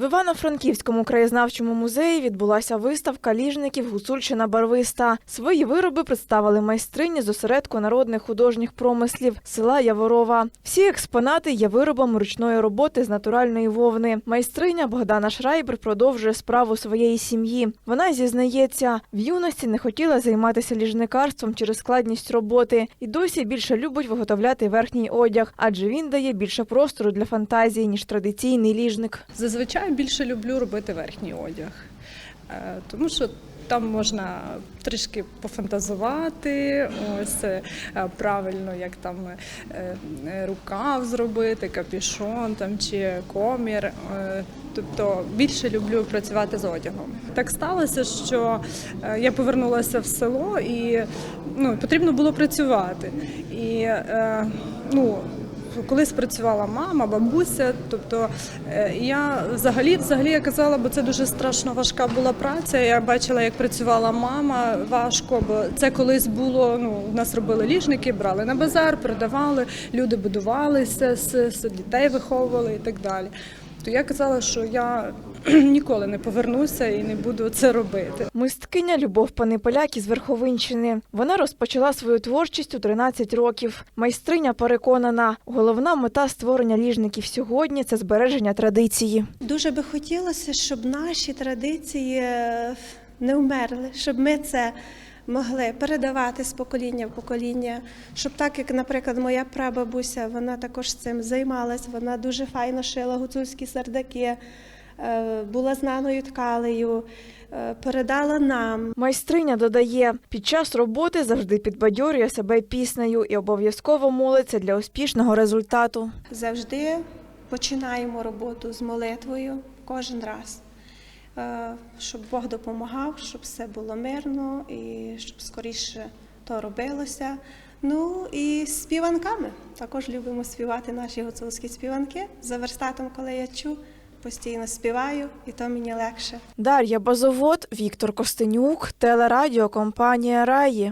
В Івано-Франківському краєзнавчому музеї відбулася виставка ліжників Гуцульщина барвиста. Свої вироби представили майстрині з осередку народних художніх промислів села Яворова. Всі експонати є виробами ручної роботи з натуральної вовни. Майстриня Богдана Шрайбер продовжує справу своєї сім'ї. Вона зізнається, в юності не хотіла займатися ліжникарством через складність роботи і досі більше любить виготовляти верхній одяг, адже він дає більше простору для фантазії ніж традиційний ліжник. Зазвичай більше люблю робити верхній одяг, Е, тому що там можна трішки пофантазувати, ось е, правильно, як там е, рукав зробити, капюшон там чи комір. Тобто більше люблю працювати з одягом. Так сталося, що я повернулася в село і ну, потрібно було працювати. І ну, Колись працювала мама, бабуся. Тобто е, я взагалі, взагалі я казала, бо це дуже страшно важка була праця. Я бачила, як працювала мама важко, бо це колись було. Ну, у нас робили ліжники, брали на базар, продавали, люди будувалися, дітей виховували і так далі. То я казала, що я ніколи не повернуся і не буду це робити. Мисткиня Любов Паниполяк із Верховинщини. Вона розпочала свою творчість у 13 років. Майстриня переконана, головна мета створення ліжників сьогодні це збереження традиції. Дуже би хотілося, щоб наші традиції е, не вмерли, щоб ми це могли передавати з покоління в покоління. Щоб так, як, наприклад, моя прабабуся, вона також цим займалась, вона дуже файно шила гуцульські сердаки, е, була знаною ткалею, е, передала нам. Майстриня додає, під час роботи завжди підбадьорює себе піснею і обов'язково молиться для успішного результату. Завжди починаємо роботу з молитвою кожен раз, щоб Бог допомагав, щоб все було мирно і щоб скоріше то робилося. Ну і співанками. Також любимо співати наші гуцульські співанки. За верстатом, коли я чу, постійно співаю, і то мені легше. Дар'я Базовод, Віктор Костенюк, телерадіокомпанія Раї.